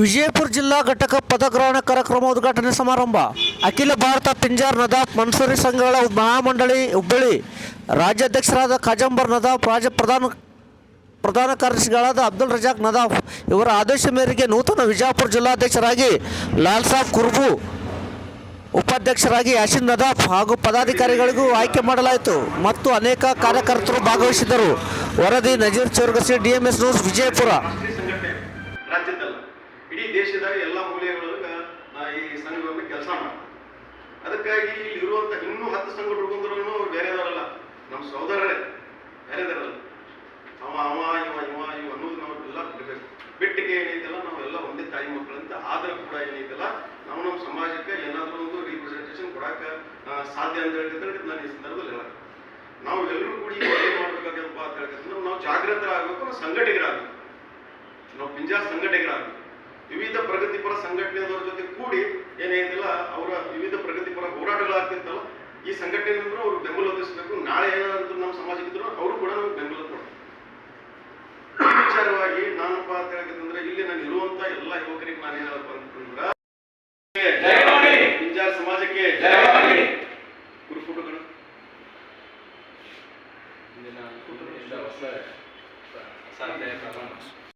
ವಿಜಯಪುರ ಜಿಲ್ಲಾ ಘಟಕ ಪದಗ್ರಹಣ ಕಾರ್ಯಕ್ರಮ ಉದ್ಘಾಟನೆ ಸಮಾರಂಭ. ಅಖಿಲ ಭಾರತ ಪಿಂಜಾರ್ ನದಾಫ್ ಮನ್ಸೂರಿ ಸಂಘಗಳ ಮಹಾಮಂಡಳಿ ಹುಬ್ಬಳ್ಳಿ ರಾಜ್ಯಾಧ್ಯಕ್ಷರಾದ ಖಾಜಂಬರ್ ನದಾಫ್ ರಾಜ್ಯ ಪ್ರಧಾನ ಪ್ರಧಾನ ಕಾರ್ಯದರ್ಶಿಗಳಾದ ಅಬ್ದುಲ್ ರಜಾಕ್ ನದಾಫ್ ಇವರ ಆದೇಶ ಮೇರೆಗೆ ನೂತನ ವಿಜಯಪುರ ಜಿಲ್ಲಾಧ್ಯಕ್ಷರಾಗಿ ಲಾಲ್ ಸಾಬ್ ಕುರ್ಬು, ಉಪಾಧ್ಯಕ್ಷರಾಗಿ ಯಾಸಿನ್ ನದಾಫ್ ಹಾಗೂ ಪದಾಧಿಕಾರಿಗಳಿಗೂ ಆಯ್ಕೆ ಮಾಡಲಾಯಿತು. ಮತ್ತು ಅನೇಕ ಕಾರ್ಯಕರ್ತರು ಭಾಗವಹಿಸಿದ್ದರು. ವರದಿ ನಜೀರ್ ಚೌರ್ಗಸಿ ಡಿಎಂಎಸ್ ನ್ಯೂಸ್ ವಿಜಯಪುರ. ರಾಜ್ಯದಲ್ಲ. ಇಡೀ ದೇಶದ ಎಲ್ಲ ಮೂಲೆಯೊಳಗ ಆ, ಈ ಸಂಘವನ್ನು ಕೆಲಸ ಮಾಡ್ತಾರೆ ಅದಕ್ಕಾಗಿ ಇಲ್ಲಿ ಇರುವಂತ ಇನ್ನೂ ಹತ್ತು ಸಂಘಟನೆ ಬಂದ್ರು ಬೇರೆದವರಲ್ಲ. ನಮ್ಮ ಸಹೋದರರೇ ಬೇರೆದವರಲ್ಲ. ಅವ ಅವ ಇವ ಇವ ಇವ ಅನ್ನೋದು ನಾವೆಲ್ಲ ಬಿಡಬೇಕು. ಬಿಟ್ಟಿಗೆ ಏನೈತಲ್ಲ ನಾವೆಲ್ಲ ಒಂದೇ ತಾಯಿ ಮಕ್ಕಳಂತ ಆದ್ರೆ ಕೂಡ ಏನೈತಲ್ಲ ನಾವು ನಮ್ಮ ಸಮಾಜಕ್ಕೆ ಏನಾದರೂ ಒಂದು ರಿಪ್ರೆಸೆಂಟೇಷನ್ ಕೊಡಾಕ ಸಾಧ್ಯ ಅಂತ ಹೇಳಿದ್ರೆ ನಾನು ಈ ಸಂದರ್ಭದಲ್ಲಿ ಹೇಳಕ್ಕೆ ಜಾಗೃತರಾಗಬೇಕು, ನಾವು ಸಂಘಟಕರಾಗಬೇಕು. ನಾವು ಪಿಂಜಾ ಸಂಘಟಕರಾಗಬೇಕು. ವಿವಿಧ ಪ್ರಗತಿಪರ ಸಂಘಟನೆಯವರ ಜೊತೆ ಕೂಡಿ ಏನೇನಿಲ್ಲ ಅವರ ವಿವಿಧ ಪ್ರಗತಿಪರ ಹೋರಾಟಗಳಾಗ್ತಿರ್ತಲ್ಲ ಈ ಸಂಘಟನೆಯಿಂದ ಅವರು ಬೆಂಬಲ ಒದಗಿಸಬೇಕು. ನಾಳೆ ಏನಾದ್ರು ನಮ್ಮ ಸಮಾಜಕ್ಕಿದ್ರು ಅವರು ಕೂಡ ನಮ್ಗೆ ಬೆಂಬಲ ಕೊಡ್ತಾರೆ ವಿಚಾರವಾಗಿ ನಾನಪ್ಪ ಅಂತ ಹೇಳಿದ್ರೆ ಇಲ್ಲಿ ನಾನು ಇರುವಂತ ಎಲ್ಲ ಯುವಕರಿಗೆ ನಾನು ಏನಪ್ಪ ಅಂತಂದ್ರೆ عندنا كتب إلا وسائل فساعتها يفهمون